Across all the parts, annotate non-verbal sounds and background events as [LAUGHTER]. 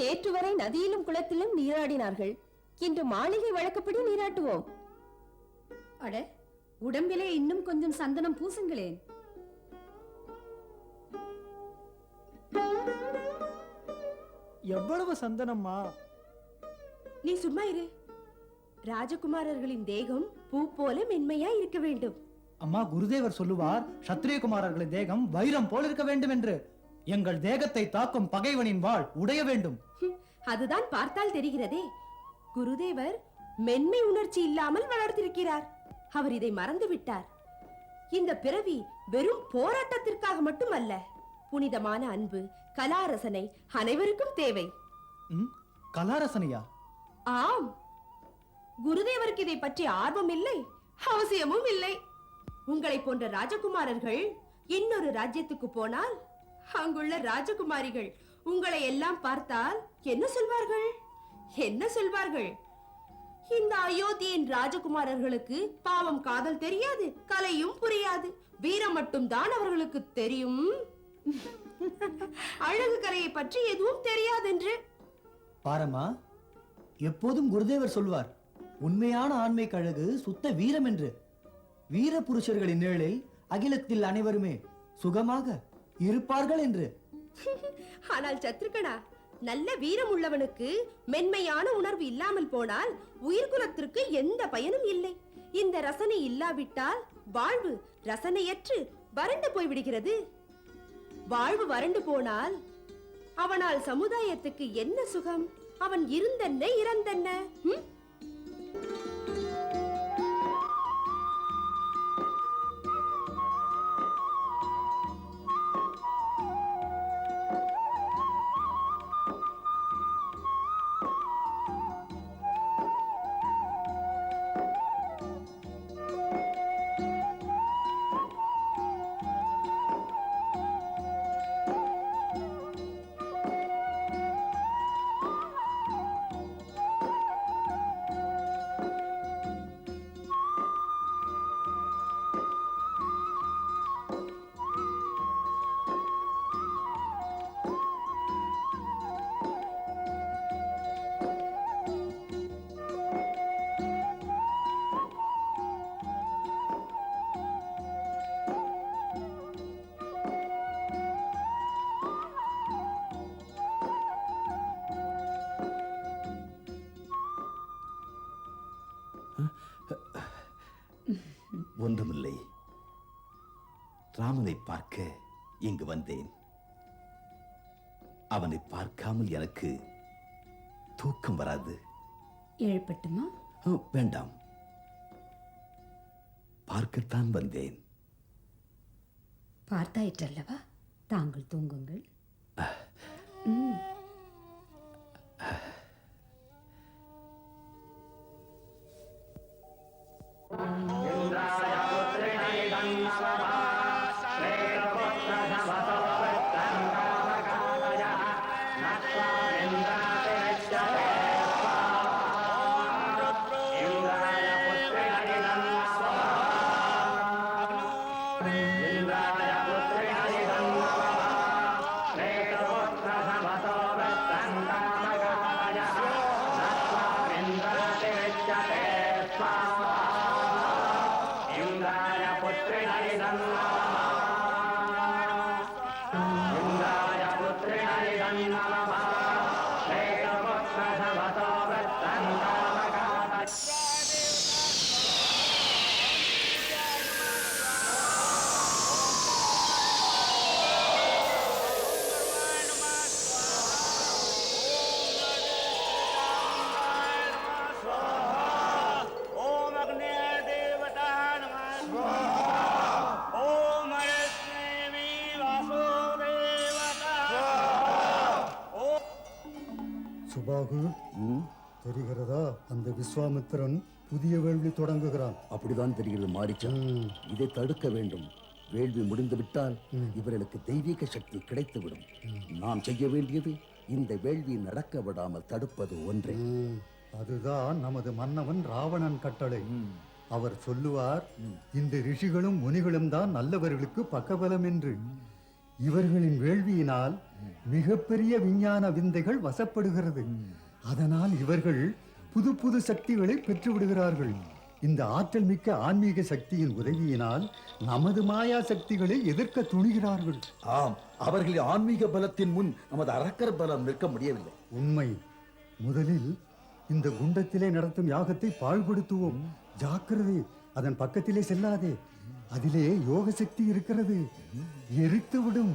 நேற்று வரை நதியிலும் குளத்திலும் நீராடினார்கள். இன்று மாளிகை வழக்கப்படி நீராட்டுவோம். அட உடம்பிலே இன்னும் கொஞ்சம் சந்தனம் பூசுங்களேன். எவ்வளவு சந்தனம்மா? நீ சும்மா இரு. ராஜகுமாரர்களின் தேகம் பூ போல மென்மையா இருக்க வேண்டும். அம்மா குருதேவர் சொல்லுவார் சத்திரியகுமாரர்களின் தேகம் வைரம் போல் இருக்க வேண்டும் என்று எங்கள் தேகத்தை தாக்கும் பகைவனின் வாழ் உடைய வேண்டும். அதுதான் பார்த்தால் தெரிகிறதே. குருதேவர் மென்மை உணர்ச்சி இல்லாமல் வளர்த்திருக்கிறார் அவர் இதை மறந்து விட்டார் இந்த பிறவி வெறும் போராட்டத்திற்காக மட்டுமல்ல புனிதமான அன்பு கலாரசனை அனைவருக்கும் தேவை. கலாரசனையா? ஆம். குருதேவருக்கு இதை பற்றி ஆர்வம் இல்லை அவசியமும் இல்லை. உங்களை போன்ற ராஜகுமாரர்கள் இன்னொரு ராஜ்யத்துக்கு போனால் அங்குள்ள ராஜகுமாரிகள் உங்களை எல்லாம் பார்த்தால் என்ன சொல்வார்கள்? என்ன சொல்வார்கள்? இந்த அயோத்தியின் ராஜகுமாரர்களுக்கு பாவம் காதல் தெரியாது கலையும் புரியாது. வீரம் மட்டும்தான் அவர்களுக்கு தெரியும். [LAUGHS] அழகு கலையை பற்றி எதுவும் தெரியாதென்று. பாரம்மா எப்போதும் குருதேவர் சொல்வார் உண்மையான ஆண்மை கழகு சுத்த வீரம் என்று. வீர புருஷர்களின் நிழலில் அகிலத்தில் அனைவருமே சுகமாக இருப்பார்கள் என்று. [LAUGHS] ஆனால் சத்ருகனா நல்ல வீரம் உள்ளவனுக்கு மென்மையான உணர்வு இல்லாமல் போனால் உயிர்குலத்திற்கு எந்த பயனும் இல்லை. இந்த ரசனை இல்லாவிட்டால் வாழ்வு ரசனையற்று வறண்டு போய்விடுகிறது. வாழ்வு வறண்டு போனால் அவனால் சமுதாயத்துக்கு என்ன சுகம்? அவன் இருந்தென்ன இறந்தென்ன? ஒன்றுமில்லை. ராமனை பார்க்க இங்கு வந்தேன். அவனை பார்க்காமல் எனக்கு தூக்கம் வராது. எழுப்பட்டுமா? ஓ, வேண்டாம். பார்க்கத்தான் வந்தேன். பார்த்தாயிற்றல்லவா? தாங்கள் தூங்குங்கள். ம், 啦啦啦啦啦 தெரிகிறதா? அந்த விஸ்வாமித்திரன் புதிய வேள்வி தொடங்குகிறான். அப்படிதான் தெரிகிறது மாரிச்சா இதை தடுக்க வேண்டும். வேள்வி முடிந்துவிட்டால் இவர்களுக்கு தெய்வீக சக்தி கிடைத்துவிடும். நாம் செய்ய வேண்டியது இந்த வேள்வி நடக்க விடாமல் தடுப்பது ஒன்றே. அதுதான் நமது மன்னவன் ராவணன் கட்டளை. அவர் சொல்லுவார் இந்த ரிஷிகளும் முனிகளும் தான் நல்லவர்களுக்கு பக்கபலம் என்று இவர்களின் வேள்வியினால் மிகப்பெரிய விஞ்ஞான விந்தைகள் வசப்படுகிறது. அதனால் இவர்கள் புது புது சக்திகளை பெற்று விடுகிறார்கள் இந்த ஆற்றல் மிக்க ஆன்மீக சக்தியின் உதவியினால் நமது மாயா சக்திகளை எதிர்க்க துணிகிறார்கள். ஆம் அவர்களின் ஆன்மீக பலத்தின் முன் நமது அரக்கர் பலம் நிற்க முடியவில்லை. உண்மை. முதலில் இந்த குண்டத்திலே நடத்தும் யாகத்தை பாழ்படுத்துவோம். ஜாக்கிரதை அதன் பக்கத்திலே செல்லாதே. அதிலே யோக சக்தி இருக்கிறது. எரித்து விடும்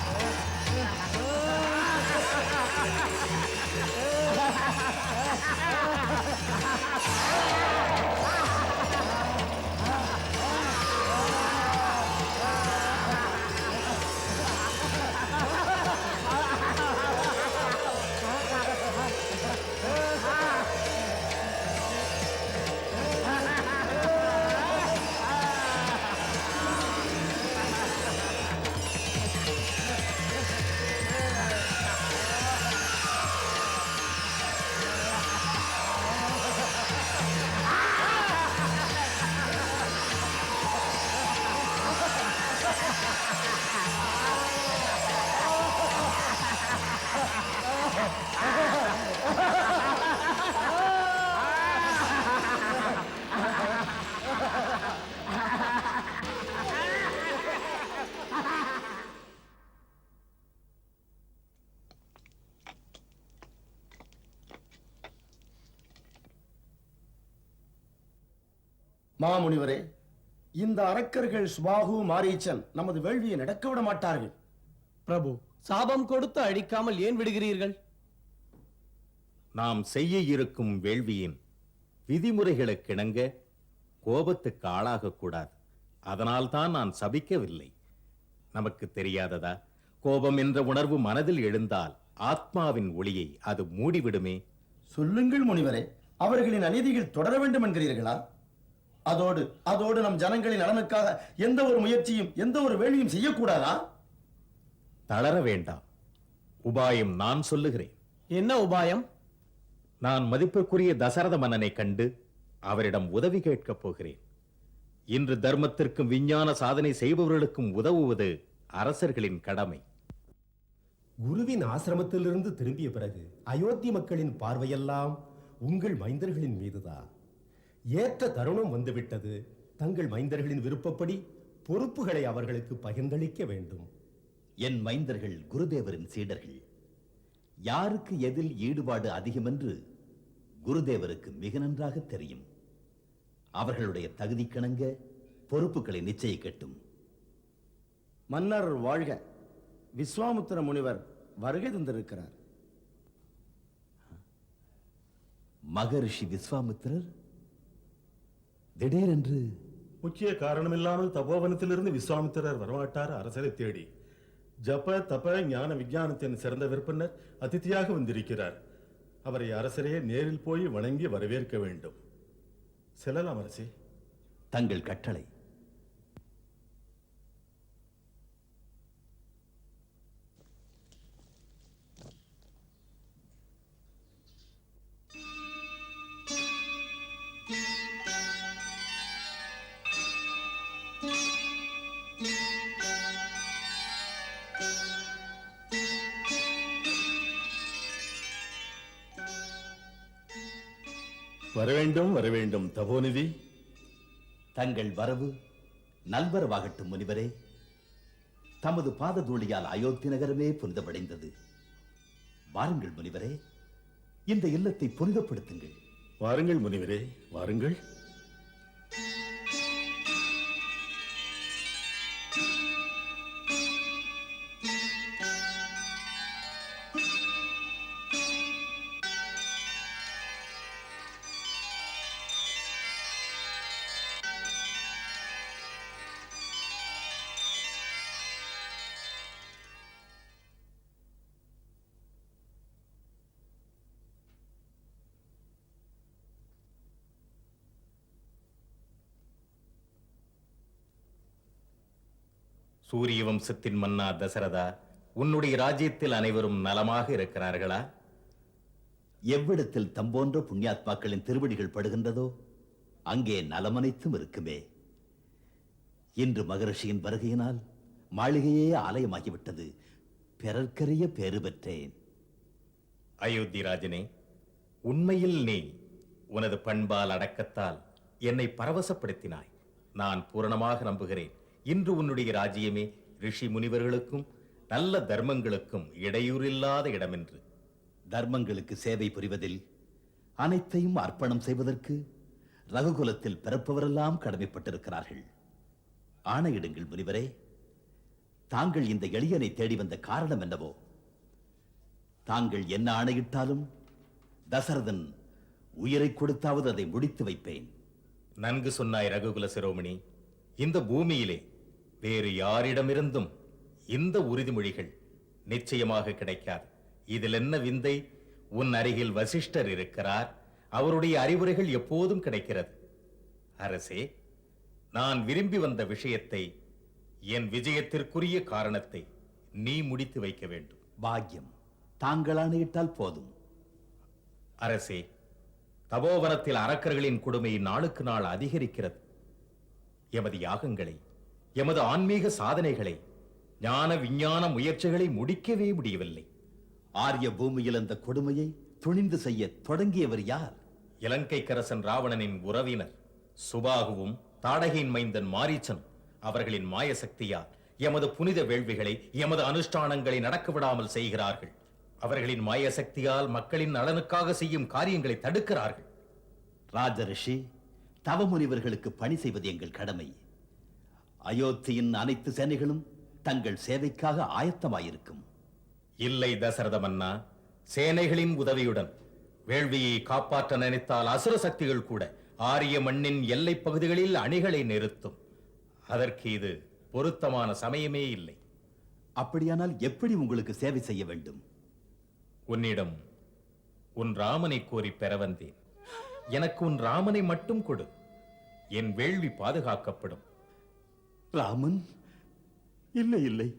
Ha ha ha ha! மாமுனிவரே இந்த அரக்கர்கள் சுபாகு மாரீச்சன் நமது வேள்வியை நடக்க விட மாட்டார்கள். பிரபு சாபம் கொடுத்து அழிக்காமல் ஏன் விடுகிறீர்கள்? நாம் செய்ய இருக்கும் வேள்வியின் விதிமுறைகளுக்கிணங்க கோபத்துக்கு ஆளாகக்கூடாது அதனால்தான் நான் சபிக்கவில்லை. நமக்கு தெரியாததா? கோபம் என்ற உணர்வு மனதில் எழுந்தால் ஆத்மாவின் ஒளியை அது மூடிவிடுமே. சொல்லுங்கள் முனிவரே அவர்களின் அநீதிகள் தொடர வேண்டும் என்கிறீர்களா? அதோடு அதோடு நம் ஜனங்களின் நலனுக்காக எந்த ஒரு முயற்சியும் எந்த ஒரு வேள்வியும் செய்யக்கூடாதா? தளர வேண்டாம். உபாயம் நான் சொல்லுகிறேன். என்ன உபாயம்? நான் மதிப்பிற்குரிய தசரத மன்னனை கண்டு அவரிடம் உதவி கேட்கப் போகிறேன். இன்று தர்மத்திற்கும் விஞ்ஞான சாதனை செய்பவர்களுக்கும் உதவுவது அரசர்களின் கடமை. குருவின் ஆசிரமத்திலிருந்து திரும்பிய பிறகு அயோத்தி மக்களின் பார்வையெல்லாம் உங்கள் மைந்தர்களின் மீதுதான். ஏற்ற தருணம் வந்துவிட்டது. தங்கள் மைந்தர்களின் விருப்பப்படி பொறுப்புகளை அவர்களுக்கு பகிர்ந்தளிக்க வேண்டும். என் மைந்தர்கள் குருதேவரின் சீடர்கள். யாருக்கு எதில் ஈடுபாடு அதிகம் என்று குருதேவருக்கு மிக நன்றாக தெரியும். அவர்களுடைய தகுதிக்கிணங்க பொறுப்புகளை நிச்சயிக்கட்டும். மன்னர் வாழ்க. விஸ்வாமுத்திர முனிவர் வருகை தந்திருக்கிறார். மகரிஷி விஸ்வாமித்திரர் திடீரென்று முக்கிய காரணமில்லாமல் தபோவனத்திலிருந்து விஸ்வாமித்திரர் வரமாட்டார் அரசரை தேடி ஜப தப ஞான விஞ்ஞானத்தின் சிறந்த விற்பனர் அதிதியாக வந்திருக்கிறார். அவரை அரசரே நேரில் போய் வணங்கி வரவேற்க வேண்டும். செல்லலாம் அரசே. தங்கள் கட்டளை. வரவேண்டும் வரவேண்டும் தபோநிதி. தங்கள் வரவு நல்வரவாகட்டும் முனிவரே. தமது பாத தூளியால் அயோத்தி நகரமே புனிதமடைந்தது. வாருங்கள் முனிவரே. இந்த இல்லத்தை புனிதப்படுத்துங்கள். வாருங்கள் முனிவரே வாருங்கள். சூரிய வம்சத்தின் மன்னா தசரதா உன்னுடைய ராஜ்யத்தில் அனைவரும் நலமாக இருக்கிறார்களா? எவ்விடத்தில் தம்போன்ற புண்ணியாத்மாக்களின் திருவடிகள் படுகின்றதோ அங்கே நலமனைத்தும் இருக்குமே. இன்று மகரிஷியின் வருகையினால் மாளிகையே ஆலயமாகிவிட்டது. பிறர்க்கரிய பேறு பெற்றேன். அயோத்தி ராஜனே உண்மையில் நீ உனது பண்பால் அடக்கத்தால் என்னை பரவசப்படுத்தினாய். நான் பூரணமாக நம்புகிறேன். இன்று உன்னுடைய ராஜ்யமே ரிஷி முனிவர்களுக்கும் நல்ல தர்மங்களுக்கும் இடையூறில்லாத இடமென்று. தர்மங்களுக்கு சேவை புரிவதில் அனைத்தையும் அர்ப்பணம் செய்வதற்கு ரகுகுலத்தில் பிறப்பவரெல்லாம் கடமைப்பட்டிருக்கிறார்கள். ஆணையிடுங்கள் முனிவரே தாங்கள் இந்த எளியனை தேடி வந்த காரணம் என்னவோ? தாங்கள் என்ன ஆணையிட்டாலும் தசரதன் உயிரை கொடுத்தாவது அதை முடித்து வைப்பேன். நன்கு சொன்னாய் ரகுகுல சிரோமணி இந்த பூமியிலே வேறு யாரிடமிருந்தும் இந்த உறுதிமொழிகள் நிச்சயமாக கிடைக்காது. இதில் என்ன விந்தை? உன் அருகில் வசிஷ்டர் இருக்கிறார். அவருடைய அறிவுரைகள் எப்போதும் கிடைக்கிறது. அரசே நான் விரும்பி வந்த விஷயத்தை என் விஜயத்திற்குரிய காரணத்தை நீ முடித்து வைக்க வேண்டும். பாக்கியம் தாங்கள் ஆணையிட்டால் போதும். அரசே தபோவனத்தில் அரக்கர்களின் கொடுமை நாளுக்கு நாள் அதிகரிக்கிறது. எமது யாகங்களை எமது ஆன்மீக சாதனைகளை ஞான விஞ்ஞான முயற்சிகளை முடிக்கவே முடியவில்லை. ஆரிய பூமியில் அந்த கொடுமையை துணிந்து செய்ய தொடங்கியவர் யார்? இலங்கைக்கரசன் ராவணனின் உறவினர் சுபாகுவும் தாடகையின் மைந்தன் மாரீச்சனும் அவர்களின் மாய சக்தியால் எமது புனித வேள்விகளை எமது அனுஷ்டானங்களை நடக்க விடாமல் செய்கிறார்கள். அவர்களின் மாய சக்தியால் மக்களின் நலனுக்காக செய்யும் காரியங்களை தடுக்கிறார்கள். ராஜரிஷி தவமுனிவர்களுக்கு பணி செய்வது எங்கள் கடமை. அயோத்தியின் அனைத்து சேனைகளும் தங்கள் சேவைக்காக ஆயத்தமாயிருக்கும். இல்லை தசரத மன்னா சேனைகளின் உதவியுடன் வேள்வியை காப்பாற்ற நினைத்தால் அசுர சக்திகள் கூட ஆரிய மண்ணின் எல்லைப் பகுதிகளில் அணிகளை நிறுத்தும். அதற்கு இது பொருத்தமான சமயமே இல்லை. அப்படியானால் எப்படி உங்களுக்கு சேவை செய்ய வேண்டும்? உன்னிடம் உன் ராமனை கோரி பெற வந்தேன். எனக்கு உன் ராமனை மட்டும் கொடு. என் வேள்வி பாதுகாக்கப்படும். ராமன்? இல்லை இல்லை.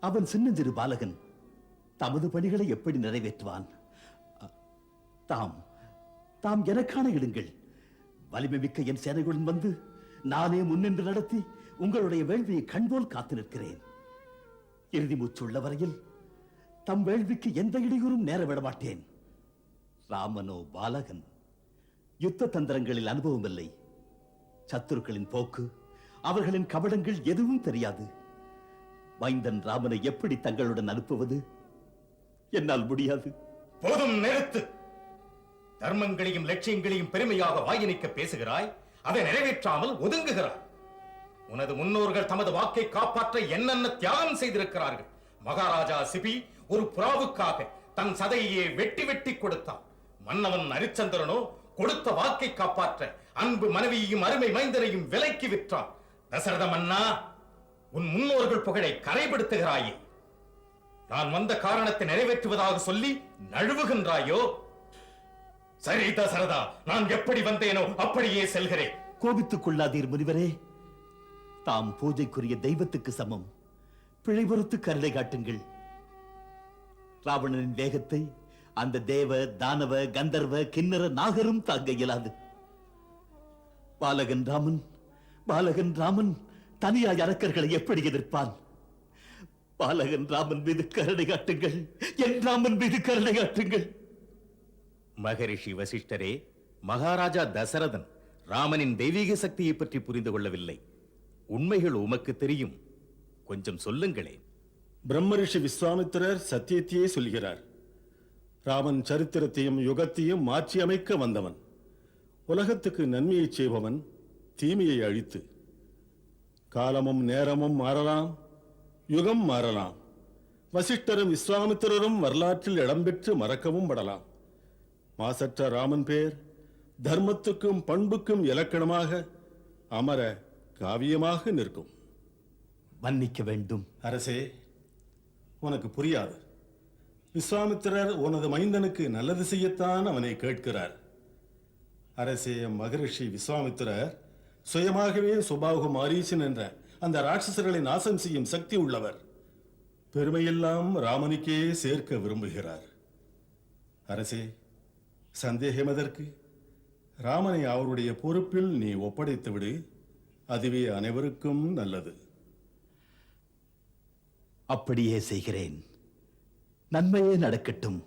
அவன் சின்னஞ்சிறு பாலகன். தமது பணிகளை எப்படி நிறைவேற்றுவான்? தாம் தாம் எனக்கான இடுங்கள். வலிமை மிக்க என் சேனைகளுடன் வந்து நானே முன்னின்று நடத்தி உங்களுடைய வேள்வியை கண்போல் காத்து நிற்கிறேன். இறுதி மூச்சுள்ள வரையில் தம் வேள்விக்கு எந்த இடையூறும் நேர விட மாட்டேன் ராமனோ பாலகன் யுத்த தந்திரங்களில் அனுபவம் இல்லை சத்துருக்களின் போக்கு அவர்களின் கபடங்கள் எதுவும் தெரியாது. வைந்தன் ராமனை எப்படி தங்களுடன் அனுப்புவது? என்னால் முடியாது. போதும் நிறுத்து. தர்மங்களையும் லட்சியங்களையும் பெருமையாக வாயினிக்க பேசுகிறாய் அதை நிறைவேற்றாமல் ஒதுங்குகிறாய். உனது முன்னோர்கள் தமது வாக்கை காப்பாற்ற என்னென்ன தியாகம் செய்திருக்கிறார்கள்? மகாராஜா சிபி ஒரு புறாவுக்காக தன் சதையே வெட்டி வெட்டி கொடுத்தான். மன்னவன் ஹரிச்சந்திரனோ கொடுத்த வாக்கை காப்பாற்ற அன்பு மனைவியையும் அருமை மைந்தரையும் விலைக்கு விற்றான் தசரத மன்னா உன் முன்னோர்கள் புகழை கரைபடுத்துகிறாயே நான் வந்த காரணத்தை நிறைவேற்றுவதாக சொல்லி நழுவுகின்றாயோ? சரி தசரதா நான் எப்படி வந்தேனோ அப்படியே செல்கிறேன். கோபித்துக் கொள்ளாதீர் முனிவரே. தாம் பூஜைக்குரிய தெய்வத்துக்கு சமம். பிழை பொறுத்து கருணை காட்டுங்கள். ராவணனின் வேகத்தை அந்த தேவ தானவ கந்தர்வ கிண்ணற நாகரும் தாங்க இயலாது. பாலகன் ராமன் பாலகன் ராமன் தனியாய் அரக்கர்களை எப்படி எதிர்ப்பான்? பாலகன் ராமன் மீது கருணை காட்டுங்கள். என் ராமன் மீது கருணை காட்டுங்கள். மகரிஷி வசிஷ்டரே மகாராஜா தசரதன் ராமனின் தெய்வீக சக்தியை பற்றி புரிந்து கொள்ளவில்லை. உண்மைகள் உமக்கு தெரியும். கொஞ்சம் சொல்லுங்களேன். பிரம்மரிஷி விஸ்வாமித்திரர் சத்தியத்தையே சொல்கிறார். ராமன் சரித்திரத்தையும் யுகத்தையும் மாற்றி அமைக்க வந்தவன். உலகத்துக்கு நன்மையை செய்பவன் தீமையை அழித்து காலமும் நேரமும் மாறலாம் யுகம் மாறலாம். வசிஷ்டரும் விஸ்வாமித்திரரும் வரலாற்றில் இடம்பெற்று மறக்கவும் படலாம். மாசற்ற ராமன் பேர் தர்மத்துக்கும் பண்புக்கும் இலக்கணமாக அமர காவியமாக நிற்கும். மன்னிக்க வேண்டும். அரசே உனக்கு புரியாது. விஸ்வாமித்திரர் உனது மைந்தனுக்கு நல்லது செய்யத்தான் அவனை கேட்கிறார். அரசே மகரிஷி விஸ்வாமித்திரர் சுயமாகவே சுபாகு மாரீசன் என்ற அந்த ராட்சசர்களை நாசம் செய்யும் சக்தி உள்ளவர். பெருமையெல்லாம் ராமனுக்கே சேர்க்க விரும்புகிறார். அரசே சந்தேகம் எதற்கு? ராமனை அவருடைய பொறுப்பில் நீ ஒப்படைத்து விடு. அதுவே அனைவருக்கும் நல்லது. அப்படியே செய்கிறேன். நன்மையே நடக்கட்டும்.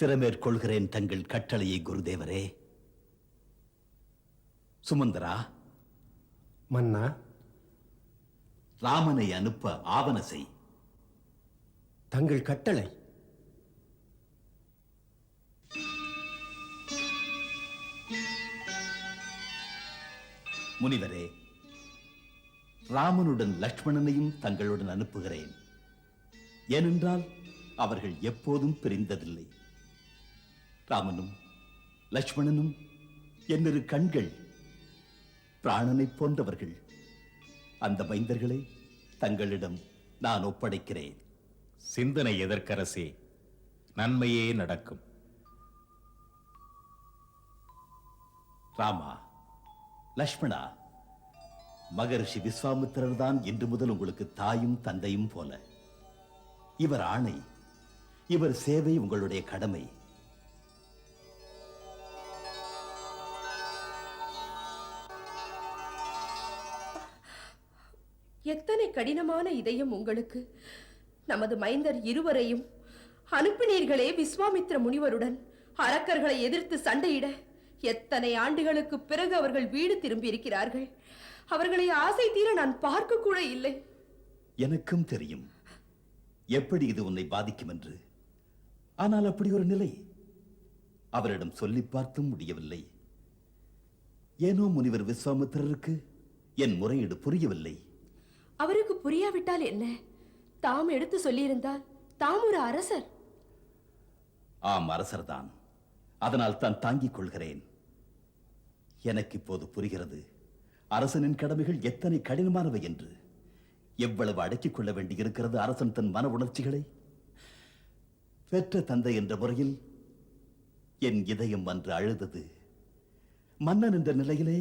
சிறமேற்கொள்கிறேன் தங்கள் கட்டளையை குருதேவரே. சுமந்தரா? மன்னா? ராமனை அனுப்ப ஆவண செய். தங்கள் கட்டளை. முனிவரே ராமனுடன் லக்ஷ்மணனையும் தங்களுடன் அனுப்புகிறேன். ஏனென்றால் அவர்கள் எப்போதும் பிரிந்ததில்லை. ராமனும் லக்ஷ்மணனும் என்னிரு கண்கள் பிராணனைப் போன்றவர்கள். அந்த மைந்தர்களை தங்களிடம் நான் ஒப்படைக்கிறேன். சிந்தனை எதற்கரசே நன்மையே நடக்கும். ராமா லக்ஷ்மணா மகரிஷி விஸ்வாமித்திரர் தான் இன்று முதல் உங்களுக்கு தாயும் தந்தையும் போல. இவர் ஆணை இவர் சேவை உங்களுடைய கடமை. எத்தனை கடினமான இதயம் உங்களுக்கு? நமது மைந்தர் இருவரையும் அனுப்பினீர்களே விஸ்வாமித்ர முனிவருடன். அரக்கர்களை எதிர்த்து சண்டையிட எத்தனை ஆண்டுகளுக்கு பிறகு அவர்கள் வீடு திரும்பி இருக்கிறார்கள் அவர்களை ஆசை தீர நான் பார்க்க கூட இல்லை. எனக்கும் தெரியும். எப்படி இது உன்னை பாதிக்கும் என்று. ஆனால் அப்படி ஒரு நிலை. அவரிடம் சொல்லி பார்த்தும் முடியவில்லை. ஏனோ முனிவர் விஸ்வாமித்திரருக்கு என் முறையீடு புரியவில்லை. அவருக்கு புரியாவிட்டால் என்ன? தாம் எடுத்து சொல்லியிருந்தால் தாம் ஒரு அரசர். ஆம் அரசர்தான். அதனால் தான் தாங்கிக் கொள்கிறேன். எனக்கு இப்போது புரிகிறது அரசனின் கடமைகள் எத்தனை கடினமானவை என்று. எவ்வளவு அடக்கிக் கொள்ள வேண்டியிருக்கிறது அரசன் தன் மன உணர்ச்சிகளை? பெற்ற தந்தை என்ற முறையில் என் இதயம் அன்று அழுதது. மன்னன் என்ற நிலையிலே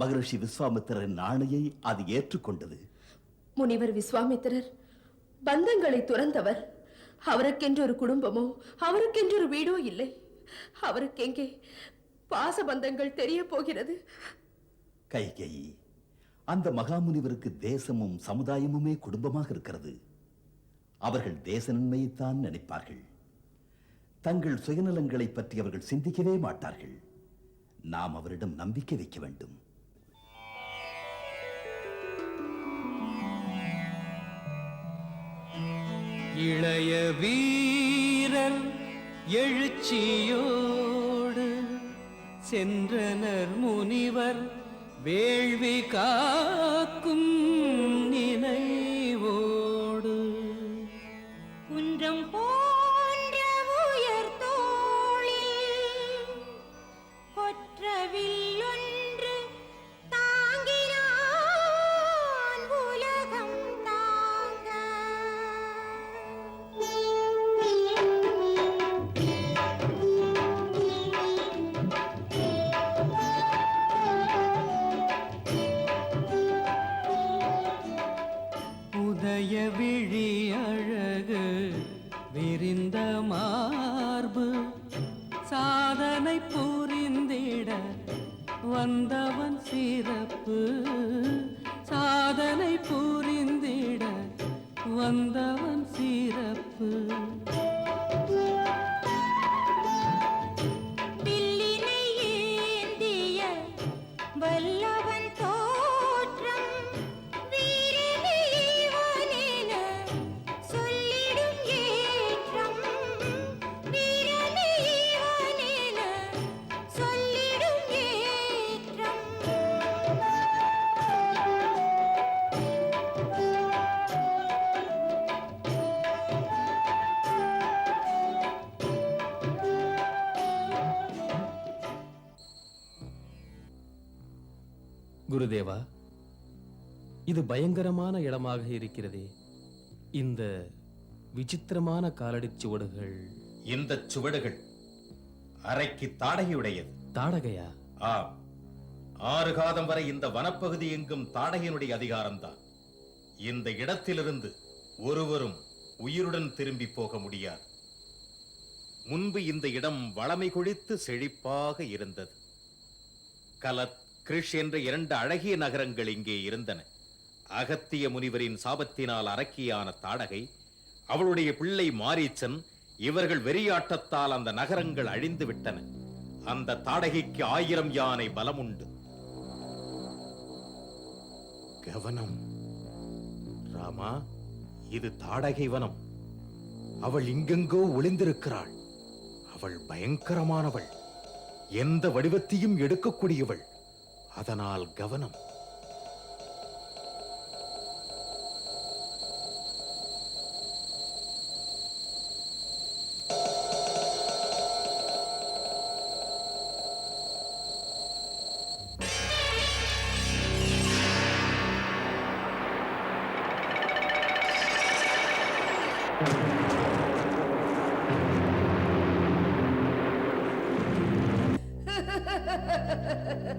மகரிஷி விஸ்வாமித்திரரின் ஆணையை அது ஏற்றுக்கொண்டது. முனிவர் விஸ்வாமித்திரர் பந்தங்களை துறந்தவர். அவருக்கென்று ஒரு குடும்பமோ அவருக்கென்று ஒரு வீடோ இல்லை. அவருக்கெங்கே பாசபந்தங்கள் தெரிய போகிறது? கைகேயி அந்த மகாமுனிவருக்கு தேசமும் சமுதாயமுமே குடும்பமாக இருக்கிறது. அவர்கள் தேச நன்மையைத்தான் நினைப்பார்கள். தங்கள் சுயநலங்களை பற்றி அவர்கள் சிந்திக்கவே மாட்டார்கள். நாம் அவரிடம் நம்பிக்கை வைக்க வேண்டும். இளைய வீரர் எழுச்சியோடு சென்றனர் முனிவர் வேள்வி காக்கும் நினை. குருதேவா இது பயங்கரமான இடமாக இருக்கிறதே. இந்த விசித்திரமான காலடிச் சுவடுகள். இந்த சுவடுகள் அறைக்கு தாடகையுடையது தாடகையா? ஆம். ஆறு காதம் வரை இந்த வனப்பகுதி எங்கும் தாடகையினுடைய அதிகாரம்தான். இந்த இடத்திலிருந்து ஒருவரும் உயிருடன் திரும்பி போக முடியாது. முன்பு இந்த இடம் வளமை கொழித்து செழிப்பாக இருந்தது. கலத் கிருஷ் என்ற இரண்டு அழகிய நகரங்கள் இங்கே இருந்தன. அகத்திய முனிவரின் சாபத்தினால் அரக்கியான தாடகை அவளுடைய பிள்ளை மாரீச்சன் இவர்கள் வெறியாட்டத்தால் அந்த நகரங்கள் அழிந்து விட்டன. அந்த தாடகைக்கு ஆயிரம் யானை பலம் உண்டு கவனம். ராமா இது தாடகை வனம். அவள் இங்கெங்கோ ஒளிந்திருக்கிறாள். அவள் பயங்கரமானவள். எந்த வடிவத்தையும் எடுக்கக்கூடியவள். அதனால் கவனம்.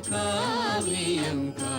காவியம் காணீரே